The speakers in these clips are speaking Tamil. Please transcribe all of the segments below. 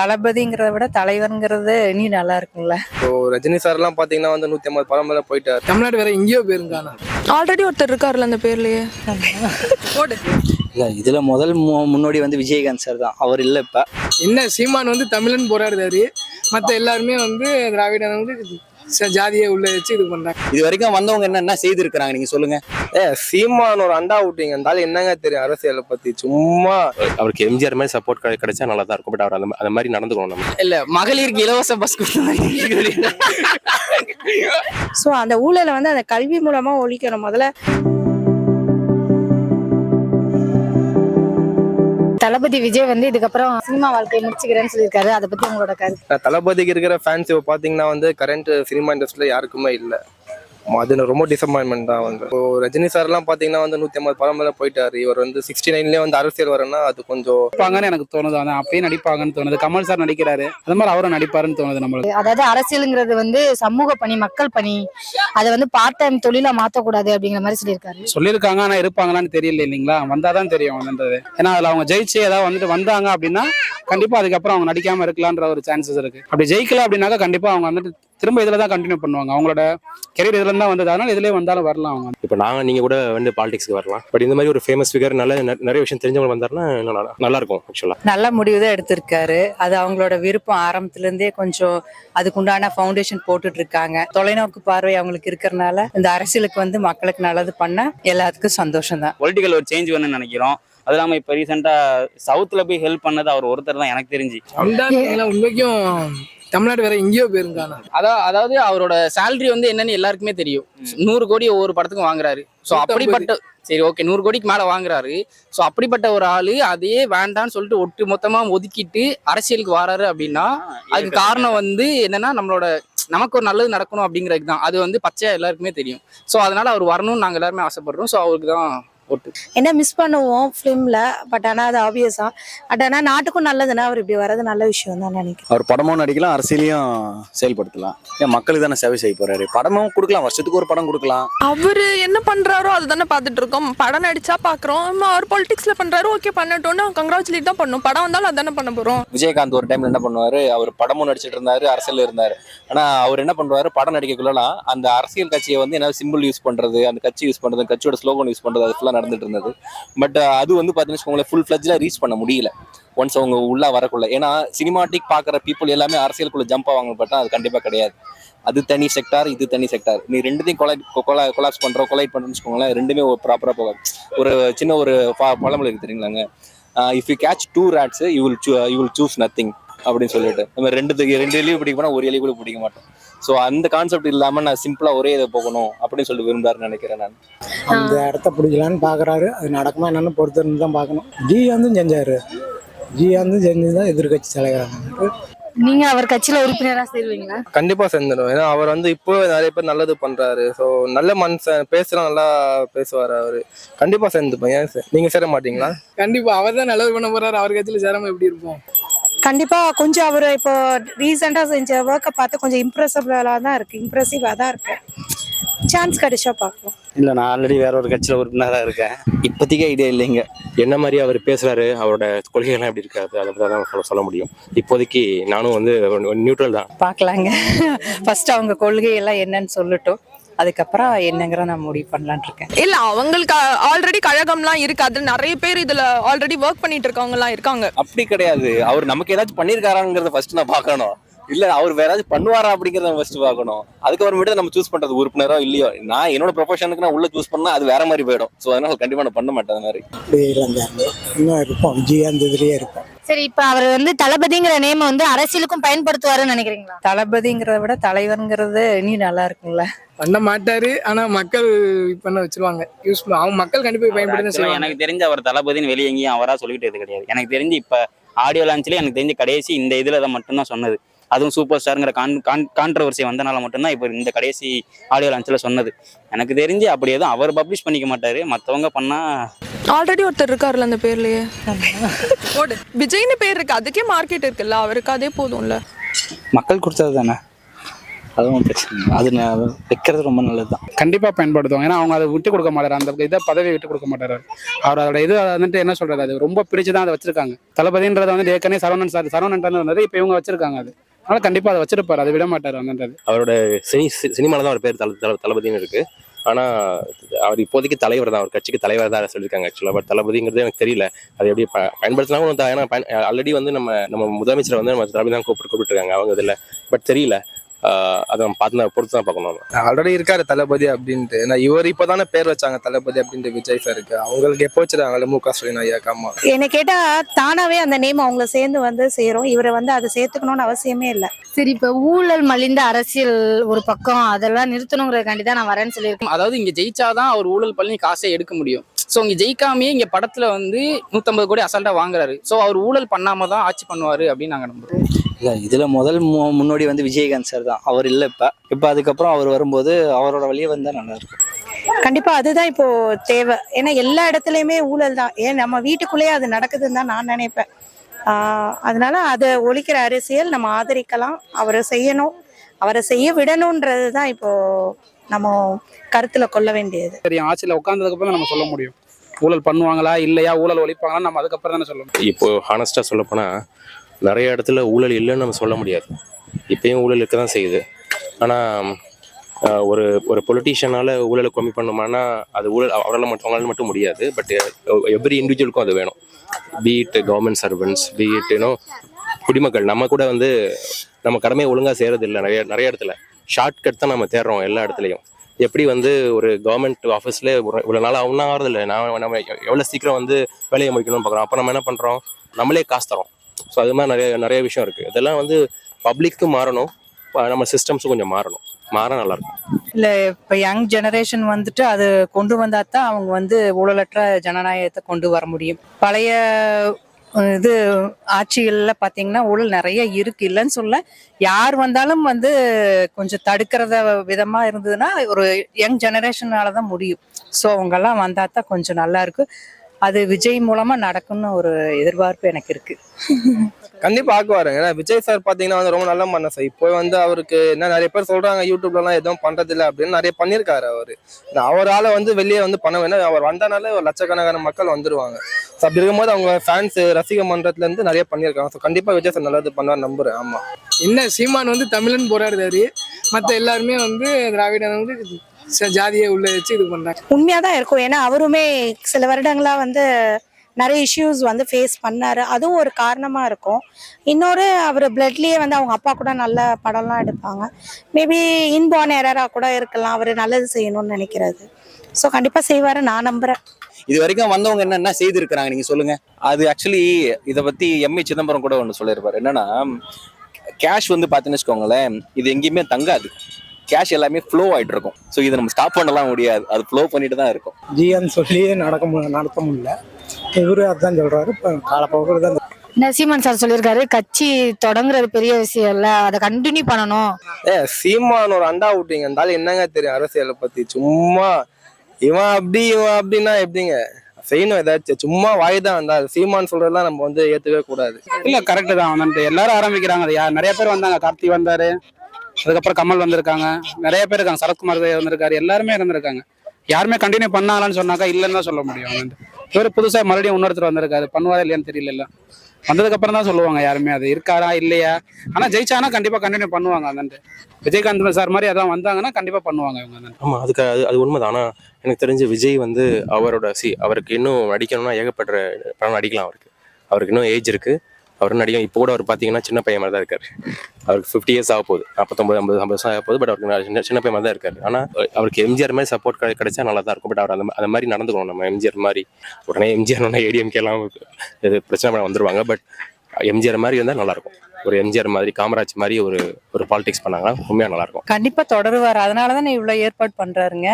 தளபதிங்கிறத விட தலைவருங்கிறது இனி நல்லா இருக்கும்ல. இப்போ ரஜினி சார்லாம் பார்த்தீங்கன்னா வந்து நூற்றி ஐம்பது படம் மேலே போயிட்டார். தமிழ்நாடு வேற எங்கேயோ போயிருங்கானா ஆல்ரெடி ஒருத்தர் இருக்காருல்ல அந்த பேர்லயே. போடு. இல்லை இதில் முதல் மு- முன்னோடி வந்து விஜயகாந்த் சார் தான். அவர் இல்லை இப்போ. என்ன சீமான் வந்து தமிழன் போராடுறாரு. மற்ற எல்லாருமே வந்து திராவிடன் வந்து ஜாதியை உள்ள வச்சு இது பண்றாங்க. இது வரைக்கும் வந்தவங்க என்ன என்ன செய்திருக்கிறாங்க? நீங்கள் சொல்லுங்க. ஏ சீமான் ஒரு அண்டா விட்டீங்க இருந்தாலும் என்னங்க தெரியும் அரசியலை பற்றி சும்மா. அவருக்கு எம்ஜிஆர் மாதிரி சப்போர்ட் கிடைச்சா நல்லா தான் இருக்கும். பட் அவர் அந்த அந்த மாதிரி நடந்துக்கணும் நம்ம. இல்லை மகளிருக்கு இலவச பஸ் கொடுத்த ஸோ அந்த ஊழலை வந்து அந்த கல்வி மூலமா ஒழிக்கணும். முதல்ல தளபதி விஜய் வந்து இதுக்கப்புறம் சினிமா வாழ்க்கையை முடிச்சுக்கிறேன்னு சொல்லியிருக்காரு. அதை பத்தி உங்களோட கருத்து. தளபதிக்கு இருக்கிற ஃபேன்ஸ் இப்போ பார்த்தீங்கன்னா வந்து கரண்ட் சினிமா இண்டஸ்ட்ரியில் யாருக்குமே இல்லை. அது ரொம்ப டிசப்பாயின்மெண்ட் தான் வந்து. இப்போ ரஜினி சார்லாம் பார்த்தீங்கன்னா வந்து நூற்றி ஐம்பது படம் மேலே போயிட்டார். இவர் வந்து சிக்ஸ்டி நைன்லேயே வந்து அரசியல் வரேன்னா அது கொஞ்சம் நடிப்பாங்கன்னு எனக்கு தோணுது. அதான் அப்பயே நடிப்பாங்கன்னு தோணுது. கமல் சார் நடிக்கிறாரு. அது மாதிரி அவரும் நடிப்பாருன்னு தோணுது நம்மளுக்கு. அதாவது அரசியலுங்கிறது வந்து சமூக பணி மக்கள் பணி. அதை வந்து பார்ட் டைம் தொழிலா மாத்தக்கூடாது அப்படிங்கிற மாதிரி சொல்லியிருக்காரு. சொல்லியிருக்காங்க ஆனா இருப்பாங்களான்னு தெரியல இல்லைங்களா? வந்தாதான் தெரியும் என்னன்றது ஏன்னா அதுல அவங்க ஜெயிச்சு ஏதாவது வந்துட்டு வந்தாங்க அப்படின்னா கண்டிப்பா அதுக்கப்புறம் அவங்க நடிக்காம இருக்கலான்ற ஒரு சான்சஸ் இருக்கு. அப்படி ஜெயிக்கல அப்படின்னாக்கா கண்டிப்பா அவங்க வந்துட்டு திரும்ப இதுல தான் கண்டினியூ பண்ணுவாங்க. அவங்களோட கெரியர் இதுல தான் வந்தது. அதனால இதுலயே வந்தாலும் வரலாம் அவங்க. இப்போ நாங்கள் நீங்கள் கூட வந்து பாலிடிக்ஸ்க்கு வரலாம். பட் இந்த மாதிரி ஒரு ஃபேமஸ் ஃபிகர் நல்ல நிறைய விஷயம் தெரிஞ்சவங்க வந்தாருன்னா நல்லா நல்லா இருக்கும் ஆக்சுவலாக நல்ல முடிவு தான் எடுத்திருக்காரு. அது அவங்களோட விருப்பம். ஆரம்பத்துல இருந்தே கொஞ்சம் அதுக்குண்டான ஃபவுண்டேஷன் போட்டுட்டு இருக்காங்க தொலைநோக்கு பார்வை அவங்களுக்கு இருக்கிறனால இந்த அரசியலுக்கு வந்து மக்களுக்கு நல்லது பண்ண எல்லாத்துக்கும் சந்தோஷம் தான். பொலிட்டிக்கல் ஒரு சேஞ்ச் வேணும்னு நினைக்கிறோம். அது இல்லாமல் இப்போ ரீசெண்டாக சவுத்தில் போய் ஹெல்ப் பண்ணது அவர் ஒருத்தர் தான் எனக்கு தெரிஞ்சு. உண்மைக்கும் தமிழ்நாடு வேற எங்கேயோ போயிருங்கானா அதான் அதாவது அவரோட salary வந்து என்னன்னு எல்லாருக்குமே தெரியும். நூறு கோடி ஒவ்வொரு படத்துக்கும் வாங்குறாரு. ஸோ அப்படிப்பட்ட சரி ஓகே நூறு கோடிக்கு மேல வாங்குறாரு. ஸோ அப்படிப்பட்ட ஒரு ஆளு அதையே வேண்டான்னு சொல்லிட்டு ஒட்டு மொத்தமா ஒதுக்கிட்டு அரசியலுக்கு வராரு அப்படின்னா அதுக்கு காரணம் வந்து என்னன்னா நம்மளோட நமக்கு ஒரு நல்லது நடக்கணும் அப்படிங்கிறது தான். அது வந்து பச்சையா எல்லாருக்குமே தெரியும். ஸோ அதனால அவர் வரணும்னு நாங்க எல்லாருமே ஆசைப்படுறோம். ஸோ அவருக்கு தான் ஓட்டு என்ன மிஸ் பண்ணுவோம் ஃபிலிம்ல பட் ஆனா அது ஆப்வியஸா பட் ஆனா நாட்டுக்கும் நல்லதுன்னா அவர் இப்படி வர்றது நல்ல விஷயம் தான் நினைக்கிறேன். அவர் படமும் நடிக்கலாம் அரசியலையும் செயல்படுத்தலாம். ஏன் மக்களுக்கு தானே சேவை செய்ய போறாரு? படமும் கொடுக்கலாம் வருஷத்துக்கு ஒரு படம் கொடுக்கலாம். அவரு என்ன பண்றாரோ அதுதானே பார்த்துட்டு இருக்கோம். படம் நடிச்சா பாக்குறோம் அவர் பொலிட்டிக்ஸ்ல பண்றாரு ஓகே பண்ணட்டோம்னு கங்க்ராச்சுலேட் தான் பண்ணும். படம் வந்தாலும் அதானே பண்ண போறோம். விஜயகாந்த் ஒரு டைம்ல என்ன பண்ணுவாரு? அவர் படமும் நடிச்சிட்டு இருந்தாரு அரசியல் இருந்தாரு. ஆனா அவர் என்ன பண்ணுவாரு படம் நடிக்கக்குள்ளலாம் அந்த அரசியல் கட்சியை வந்து என்ன சிம்பிள் யூஸ் பண்றது அந்த கட்சி யூஸ் பண்றது கட்சியோட ஸ்லோகன் யூஸ் பண்றது அது ஃபுல்லா நடந்துட்டு இருந்தது பட் அது வந்து பாத்தீங்கன்னா ஃபுல் ஃபிளஜ்ல ரீச் பண்ண முடியல. ஒன்ஸ் அவங்க உள்ள வரக்குள்ள. ஏன்னா சினிமாட்டிக் பாக்குற பீப்புள் எல்லாமே அரசியலுக்குள்ள ஜம்ப் ஆவாங்க பட்டா அது கண்டிப்பா கிடையாது. அது தனி செக்டார் இது தனி செக்டார் நீ ரெண்டுத்தையும் கொலை கொலா கொலாப்ஸ் பண்றோம் கொலைட் பண்றோம்னு வச்சுக்கோங்களேன் ரெண்டுமே ப்ராப்பராக போகாது. ஒரு சின்ன ஒரு பழமொழி இருக்கு தெரியுங்களாங்க? If you catch two rats you will you will choose nothing அப்படின்னு சொல்லிட்டு. நம்ம ரெண்டு ரெண்டு எலியும் பிடிக்க போனால் ஒரு எலி கூட பிடிக்க மாட்டோம். ஸோ அந்த கான்செப்ட் இல்லாமல் நான் சிம்பிளாக ஒரே இதை போகணும் அப்படின்னு சொல்லி விரும்புறாருன்னு நினைக்கிறேன் நான். அந்த இடத்த பிடிக்கலான்னு பாக்குறாரு. அது நடக்குமா என்னன்னு பொறுத்திருந்து தான் பார்க்கணும். ஜி வந்து செஞ்சாரு. ஜி வந்து செஞ்சு தான் எதிர்கட்சி தலைவராக நீங்க அவர் கட்சியில உறுப்பினரா சேருவீங்களா? கண்டிப்பாக சேர்ந்துடும் ஏன்னா அவர் வந்து இப்போ நிறைய பேர் நல்லது பண்ணுறாரு ஸோ நல்ல மனுஷன் பேசுலாம் நல்லா பேசுவார் அவர். கண்டிப்பாக சேர்ந்துப்போம். ஏன் சார் நீங்கள் சேர மாட்டீங்களா? கண்டிப்பா. அவர் தான் நல்லது பண்ண போறாரு. அவர் கட்சியில சேராம எப்படி இருப்போம்? கண்டிப்பா கொஞ்சம் அவர் இப்போ ரீசெண்டா செஞ்ச ஒர்க்கை பார்த்து கொஞ்சம் இம்ப்ரெசிபிளா தான் இருக்கு. இம்ப்ரெசிவா தான் இருக்கு. சான்ஸ் கிடைச்சா பார்க்கலாம். இல்ல நான் ஆல்ரெடி வேற ஒரு கட்சியில உறுப்பினராக இருக்கேன். இப்போதைக்கு ஐடியா இல்லைங்க. என்ன மாதிரி அவர் பேசுறாரு அவரோட கொள்கைகள்லாம் எப்படி இருக்காது அதை பற்றி தான் சொல்ல- சொல்ல முடியும். இப்போதைக்கு நானும் வந்து நியூட்ரல் தான். பார்க்கலாங்க. ஃபர்ஸ்ட் அவங்க கொள்கையெல்லாம் என்னன்னு சொல்லட்டும். அதுக்கப்புறம் என்னங்கிற நான் முடிவு பண்ணலான்னு இருக்கேன். இல்ல அவங்களுக்கு ஆல்ரெடி கழகம்லாம் இருக்கு. அது நிறைய பேர் இதுல ஆல்ரெடி ஒர்க் பண்ணிட்டு இருக்கவங்க எல்லாம் இருக்காங்க. அப்படி கிடையாது. அவர் நமக்கு ஏதாச்சும் பண்ணியிருக்காராங்கிறத ஃபர்ஸ்ட் நான் பார்க்கணும். இல்ல அவர் வேற ஏதாச்சும் பண்ணுவாரா அப்படிங்கறத ஃபர்ஸ்ட் பார்க்கணும். அதுக்கப்புறமேட்டு நம்ம சூஸ் பண்றது உறுப்பினரோ இல்லையோ. நான் என்னோட ப்ரொஃபஷனுக்கு நான் உள்ள சூஸ் பண்ணா அது வேற மாதிரி போயிடும். ஸோ அதனால கண்டிப்பா நான் பண்ண மாட்டேன் அந்த மாதிரி. இன்னும் இருப்போம். விஜயகாந்த் இதுலயே இருப்போம். சரி இப்ப அவர் வந்து தளபதிங்கிற நேம் வந்து அரசியலுக்கும் பயன்படுத்துவாருன்னு நினைக்கிறீங்களா? தளபதிங்கிறத விட தலைவருங்கிறது இனி நல்லா இருக்கும்ல. பண்ண மாட்டாரு ஆனா மக்கள் பண்ண வச்சிருவாங்க. யூஸ் அவங்க மக்கள் கண்டிப்பா பயன்படுத்த எனக்கு தெரிஞ்ச அவர் தளபதின்னு வெளியே எங்கேயும் அவரா சொல்லிக்கிட்டது கிடையாது. எனக்கு தெரிஞ்சு இப்போ ஆடியோ லான்ச்லேயே எனக்கு தெரிஞ்ச கடைசி இந்த இதில் தான் மட்டும்தான் சொன்னது. அதுவும் சூப்பர் ஸ்டாருங்கிற கான் கான் கான்ட்ரவர்சி வந்தனால மட்டும்தான் இப்போ இந்த கடைசி ஆடியோ லான்ச்சில் சொன்னது. எனக்கு தெரிஞ்சு அப்படி எதுவும் அவர் பப்ளிஷ் பண்ணிக்க மாட்டாரு. மற்றவங்க பண்ணா ஆல்ரெடி ஒருத்தர் இருக்காருல்ல அந்த பேர்லயே. போடு விஜய்னு பேர் இருக்கு. அதுக்கே மார்க்கெட் இருக்குல்ல. அவருக்கு அதே போதும்ல. மக்கள் கொடுத்தது தானே? அதுவும் பிரச்சனை. இல்லை. அது வைக்கிறது ரொம்ப நல்லது தான் கண்டிப்பா பயன்படுத்துவாங்க. ஏன்னா அவங்க அதை விட்டு கொடுக்க மாட்டாரு. அந்த இதை பதவியை விட்டு கொடுக்க மாட்டாரு. அவர் அதோட இது வந்துட்டு என்ன சொல்றது? அது ரொம்ப பிரிச்சு தான் அதை வச்சிருக்காங்க. தளபதின்றத வந்து ஏற்கனவே சரவணன் சார் சரவணன் வந்தது இப்போ இவங்க வச்சிருக்காங்க அது. அதனால கண்டிப்பா அதை வச்சிருப்பாரு. அதை விட மாட்டாரு வந்துன்றது அவரோட சினி சினிமால தான் அவர் பேர் தல தளபதின்னு இருக்கு. ஆனால் அவர் இப்போதைக்கு தலைவர் தான். அவர் கட்சிக்கு தலைவர் தான் சொல்லியிருக்காங்க ஆக்சுவலா பட் தளபதிங்கிறது எனக்கு தெரியல. அது எப்படி ப பயன்படுத்தினாலும் ஏன்னா ஆல்ரெடி வந்து நம்ம நம்ம முதலமைச்சரை வந்து நம்ம தளபதி தான் கூப்பிட்டு கூப்பிட்டுருக்காங்க. அவங்க இதில். பட் தெரியல. அதை பார்த்து தான் பொறுத்து தான் பார்க்கணும். ஆல்ரெடி இருக்காரு தளபதி அப்படின்ட்டு. ஏன்னா இவர் இப்போதானே பேர் வச்சாங்க தளபதி அப்படின்ட்டு விஜய் சாருக்கு அவங்களுக்கு எப்போ வச்சிருக்காங்க மு க ஸ்டாலின் ஐயாக்கு ஆமா என்னை கேட்டா தானாவே அந்த நேம் அவங்கள சேர்ந்து வந்து சேரும். இவரை வந்து அதை சேர்த்துக்கணும்னு அவசியமே இல்லை. சரி இப்ப ஊழல் மலிந்த அரசியல் ஒரு பக்கம் அதெல்லாம் நிறுத்தணுங்கிறதுக்காண்டி தான் நான் வரேன்னு சொல்லியிருக்கேன். அதாவது இங்க ஜெயிச்சாதான் அவர் ஊழல் பண்ணி காசை எடுக்க முடியும். ஸோ இங்க ஜெயிக்காமயே இங்க படத்துல வந்து நூத்தம்பது கோடி அசால்ட்டா வாங்குறாரு. ஸோ அவர் ஊழல் பண்ணாம தான் ஆட்சி பண்ணுவாரு அப்படின்னு நாங்க நம்புறோம். இல்லை இதில் முதல் மு- முன்னோடி வந்து விஜயகாந்த் சார் தான். அவர் இல்லை இப்போ. இப்போ அதுக்கப்புறம் அவர் வரும்போது அவரோட வழியே வந்தால் நல்லா இருக்கும். கண்டிப்பா அதுதான் இப்போ தேவை. ஏன்னா எல்லா இடத்துலயுமே ஊழல் தான். ஏன் நம்ம வீட்டுக்குள்ளேயே அது நடக்குதுன்னு தான் நான் நினைப்பேன். ஆஹ் அதனால அதை ஒழிக்கிற அரசியல் நம்ம ஆதரிக்கலாம். அவரை செய்யணும். அவரை செய்ய விடணுன்றது தான் இப்போ நம்ம கருத்துல கொள்ள வேண்டியது. தெரியும் ஆட்சியில் உட்காந்ததுக்கு அப்புறம் நம்ம சொல்ல முடியும். ஊழல் பண்ணுவாங்களா இல்லையா ஊழல் ஒழிப்பாங்களா நம்ம அதுக்கப்புறம் தானே சொல்ல முடியும் இப்போ ஹானஸ்டாக சொல்லப்போனால் நிறைய இடத்துல ஊழல் இல்லைன்னு நம்ம சொல்ல முடியாது. இப்பயும் ஊழல் இருக்க தான் செய்யுது ஆனால் ஒரு ஒரு பொலிட்டீஷியனால் ஊழலை கம்மி பண்ணுமானா அது ஊழல் அவரால் மட்டும் அவங்களால மட்டும் முடியாது. பட் எவ்ரி இண்டிவிஜுவலுக்கும் அது வேணும். பீட் கவர்மெண்ட் சர்வன்ஸ் பீட் குடிமக்கள். நம்ம கூட வந்து நம்ம கடமையை ஒழுங்காக செய்கிறது இல்லை நிறைய நிறைய இடத்துல. ஷார்ட்கட் தான் நம்ம தேடுறோம் எல்லா இடத்துலையும். எப்படி வந்து ஒரு கவர்மெண்ட் ஆஃபீஸில் இவ்வளோ நாள் அவனா ஆகிறது இல்லை நான் நம்ம எவ்வளோ சீக்கிரம் வந்து வேலையை முடிக்கணும்னு பார்க்குறோம். அப்போ நம்ம என்ன பண்ணுறோம் நம்மளே காசு தரோம் ஸோ அது மாதிரி நிறைய நிறைய விஷயம் இருக்குது இதெல்லாம் வந்து பப்ளிக்கு மாறணும். நம்ம சிஸ்டம்ஸும் கொஞ்சம் மாறணும். மாற நல்லாயிருக்கும் இல்ல இப்ப யங் ஜெனரேஷன் வந்துட்டு அது கொண்டு வந்தா தான் அவங்க வந்து ஊழலற்ற ஜனநாயகத்தை கொண்டு வர முடியும். பழைய இது ஆட்சிகளில் பார்த்தீங்கன்னா ஊழல் நிறைய இருக்கு. இல்லைன்னு சொல்ல யார் வந்தாலும் வந்து கொஞ்சம் தடுக்கிறத விதமாக இருந்ததுன்னா ஒரு யங் ஜெனரேஷனால தான் முடியும். ஸோ அவங்கெல்லாம் வந்தால் தான் கொஞ்சம் நல்லா இருக்கும். அது விஜய் மூலமா நடக்கும்னு ஒரு எதிர்பார்ப்பு எனக்கு இருக்கு. கண்டிப்பா ஆக்குவாருங்க ஏன்னா விஜய் சார் பாத்தீங்கன்னா வந்து ரொம்ப நல்ல மனசு இப்போ வந்து அவருக்கு என்ன நிறைய பேர் சொல்றாங்க யூடியூப்ல எல்லாம் எதுவும் பண்றது இல்ல அப்படின்னு நிறைய பண்ணியிருக்காரு அவரு. நான் அவரால வந்து வெளியே வந்து பண்ண வேணும் அவர் வந்தனால ஒரு லட்சக்கணக்கான மக்கள் வந்துருவாங்க. ஸோ அப்படி இருக்கும்போது அவங்க ஃபேன்ஸ் ரசிக மன்றத்துல இருந்து நிறைய பண்ணியிருக்காங்க. ஸோ கண்டிப்பா விஜய் சார் நல்லது பண்ணுவார் நம்புறேன். ஆமா. என்ன சீமான் வந்து தமிழன் போராடுறாரு. மற்ற எல்லாருமே வந்து திராவிடன் வந்து ஜாதியை உள்ள வச்சு இது பண்றாங்க உண்மையாக தான் இருக்கும். ஏன்னா அவருமே சில வருடங்களா வந்து நிறைய இஷ்யூஸ் வந்து ஃபேஸ் பண்ணாரு. அதுவும் ஒரு காரணமா இருக்கும். இன்னொரு அவர் பிளட்லயே வந்து அவங்க அப்பா கூட நல்ல படம்லாம் எடுப்பாங்க. மேபி இன்பார்ன் எரரா கூட இருக்கலாம். அவர் நல்லது செய்யணும்னு நினைக்கிறது. ஸோ கண்டிப்பா செய்வாரு. நான் நம்புறேன். இது வரைக்கும் வந்தவங்க என்ன என்ன செய்திருக்கிறாங்க? நீங்க சொல்லுங்க. அது ஆக்சுவலி இதை பத்தி எம்ஏ சிதம்பரம் கூட ஒன்று சொல்லியிருப்பாரு. என்னன்னா கேஷ் வந்து பார்த்தீங்கன்னு வச்சுக்கோங்களேன் இது எங்கேயுமே தங்காது. கேஷ் எல்லாமே ஃப்ளோ ஆயிட்டு இருக்கும் ஸோ இதை நம்ம ஸ்டாப் பண்ணலாம் முடியாது. அது ஃப்ளோ பண்ணிட்டு தான் இருக்கும். ஜிஎன் சொல்லியே நடக்க முடியல நடத்த முடியல. இவரு அதான் சொல்றாரு. காலப்போக்கில் தான் சீமான் சார் சொல்லியிருக்காரு கட்சி தொடங்குறது பெரிய விஷயம் இல்ல. அதை கண்டினியூ பண்ணணும். ஏ சீமான் ஒரு அண்டா விட்டீங்க. இருந்தாலும் என்னங்க தெரியும் அரசியலை பத்தி? சும்மா இவன் அப்படி இவன் அப்படின்னா எப்படிங்க? செய்யணும் ஏதாச்சும். சும்மா வாய் தான் வந்தா. சீமான் சொல்றதெல்லாம் நம்ம வந்து ஏத்துக்கவே கூடாது. இல்ல கரெக்ட் தான். வந்துட்டு எல்லாரும் ஆரம்பிக்கிறாங்க. நிறைய பேர் வந்தாங்க. கார்த்தி வந்தாரு. அதுக்கப்புறம் கமல் வந்திருக்காங்க. நிறைய பேர் இருக்காங்க. சரத்குமார் வந்திருக்காரு. எல்லாருமே இருந்திருக்காங்க. யாருமே கண்டினியூ பண்ணாங்களான்னு சொன்னாக்கா இல்லைன்னு தான் சொல்ல முடியும். வந்துட்டு இவர் புதுசாக மறுபடியும் இன்னொருத்தர் வந்திருக்காரு. பண்ணுவாரா இல்லையான்னு தெரியல வந்ததுக்கு அப்புறம் தான் சொல்லுவாங்க யாருமே அது இருக்காரா இல்லையா? ஆனா ஜெயிச்சானா கண்டிப்பா கண்டினியூ பண்ணுவாங்க அந்த விஜயகாந்த் சார் மாதிரி அதான் வந்தாங்கன்னா கண்டிப்பா பண்ணுவாங்க இவங்க ஆமாம் அதுக்கு அது அது உண்மைதான். ஆனால் எனக்கு தெரிஞ்சு விஜய் வந்து அவரோட சி அவருக்கு இன்னும் நடிக்கணும்னா ஏகப்பட்ட படம் நடிக்கலாம் அவருக்கு. அவருக்கு இன்னும் ஏஜ் இருக்கு. அவர் நடிக்கும் இப்போ கூட அவர் பார்த்தீங்கன்னா சின்ன பையன் மாதிரி தான் இருக்காரு. அவருக்கு ஃபிஃப்டி இயர்ஸ் ஆக போகுது. நாற்பத்தொம்பது ஐம்பது ஐம்பது வருஷம் ஆக போகுது பட் அவருக்கு சின்ன சின்ன பையன் மாதிரி தான் இருக்காரு. ஆனால் அவருக்கு எம்ஜிஆர் மாதிரி சப்போர்ட் கிடைச்சா நல்லா தான் இருக்கும். பட் அவர் அந்த அந்த மாதிரி நடந்துக்கணும். நம்ம எம்ஜிஆர் மாதிரி உடனே எம்ஜிஆர் உடனே ஏடிஎம்கேலாம் இது பிரச்சனை பண்ண வந்துருவாங்க. பட் எம்ஜிஆர் மாதிரி இருந்தால் நல்லாயிருக்கும். ஒரு எம்ஜிஆர் மாதிரி காமராஜ் மாதிரி ஒரு ஒரு பாலிடிக்ஸ் பண்ணாங்கன்னா உண்மையாக நல்லாயிருக்கும். கண்டிப்பாக தொடருவார். அதனால தானே இவ்வளோ ஏற்பாடு பண்ணுறாருங்க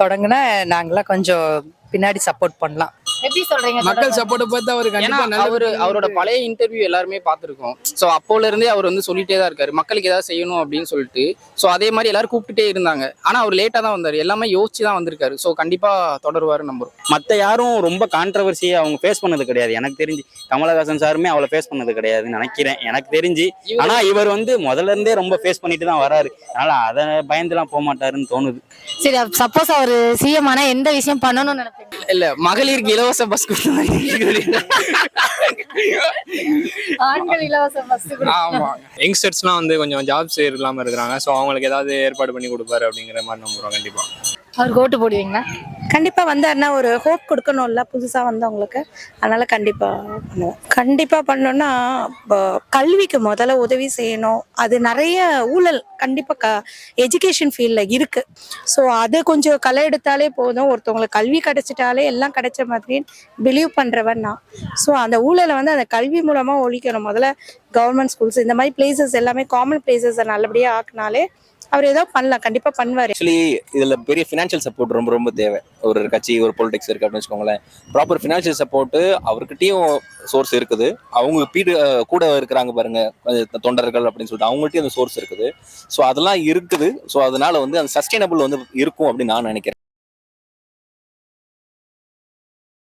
தொடங்கினா நாங்களாம் கொஞ்சம் பின்னாடி சப்போர்ட் பண்ணலாம். எப்படி சொல்றீங்க மக்கள் சப்போர்ட்டை பார்த்து அவர் ஏன்னா கண்டிப்பா அவரு அவரோட பழைய இன்டர்வியூ எல்லாருமே பார்த்துருக்கோம். ஸோ அப்போல இருந்தே அவர் வந்து சொல்லிட்டே தான் இருக்காரு. மக்களுக்கு ஏதாவது செய்யணும் அப்படின்னு சொல்லிட்டு. ஸோ அதே மாதிரி எல்லாரும் கூப்பிட்டுட்டே இருந்தாங்க. ஆனா அவர் லேட்டா தான் வந்தாரு. எல்லாமே யோசிச்சு தான் வந்திருக்காரு. ஸோ கண்டிப்பா தொடருவாரு நம்புறோம். மத்த யாரும் ரொம்ப கான்ட்ரவர்சியை அவங்க ஃபேஸ் பண்ணது கிடையாது. எனக்கு தெரிஞ்சு கமலஹாசன் சாருமே அவளை ஃபேஸ் பண்ணது கிடையாதுன்னு நினைக்கிறேன். எனக்கு தெரிஞ்சு. ஆனா இவர் வந்து முதல்ல இருந்தே ரொம்ப ஃபேஸ் பண்ணிட்டு தான் வராரு. அதனால அதை பயந்துலாம் போக மாட்டாருன்னு தோணுது. சரி சப்போஸ் அவர் சிஎம் ஆனா எந்த விஷயம் பண்ணணும்னு நினைப்பீங்க? இல்ல மகளிருக்கு இலவச பஸ் ஆண்கள் இலவச பஸ் ஆமா. யங்ஸ்டர்ஸ்லாம் வந்து கொஞ்சம் ஜாப்ஸ் இல்லாம இருக்கிறாங்க. ஸோ அவங்களுக்கு ஏதாவது ஏற்பாடு பண்ணி கொடுப்பாரு அப்படிங்கிற மாதிரி நம்புறோம் கண்டிப்பா. அவருக்கு ஓட்டு போடுவீங்களா? கண்டிப்பா வந்தாருன்னா ஒரு ஹோப் கொடுக்கணும்ல புதுசா வந்தவங்களுக்கு. அதனால கண்டிப்பா பண்ணுவோம். கண்டிப்பா பண்ணோம்னா இப்போ கல்விக்கு முதல்ல உதவி செய்யணும். அது நிறைய ஊழல் கண்டிப்பா க எஜுகேஷன் ஃபீல்டில் இருக்கு. ஸோ அதை கொஞ்சம் களை எடுத்தாலே போதும். ஒருத்தவங்களுக்கு கல்வி கிடைச்சிட்டாலே எல்லாம் கிடைச்ச மாதிரி பிலீவ் பண்றவன் நான். ஸோ அந்த ஊழலை வந்து அந்த கல்வி மூலமா ஒழிக்கணும். முதல்ல கவர்மெண்ட் ஸ்கூல்ஸ் இந்த மாதிரி பிளேசஸ் எல்லாமே காமன் பிளேசஸை நல்லபடியா ஆக்குனாலே அவர் ஏதோ பண்ணலாம். கண்டிப்பா பண்ணுவார். ஆக்சுவலி இதுல பெரிய ஃபினான்ஷியல் சப்போர்ட் ரொம்ப ரொம்ப தேவை. ஒரு கட்சி ஒரு பொலிட்டிக்ஸ் இருக்கு அப்படின்னு வச்சுக்கோங்களேன். ப்ராப்பர் ஃபினான்ஷியல் சப்போர்ட் அவர்கிட்டயும் சோர்ஸ் இருக்குது. அவங்க பீடு கூட இருக்கிறாங்க பாருங்க. தொண்டர்கள் அப்படின்னு சொல்லிட்டு அவங்கள்ட்டயும் அந்த சோர்ஸ் இருக்குது. ஸோ அதெல்லாம் இருக்குது. ஸோ அதனால வந்து அந்த சஸ்டைனபிள் வந்து இருக்கும் அப்படின்னு நான் நினைக்கிறேன்.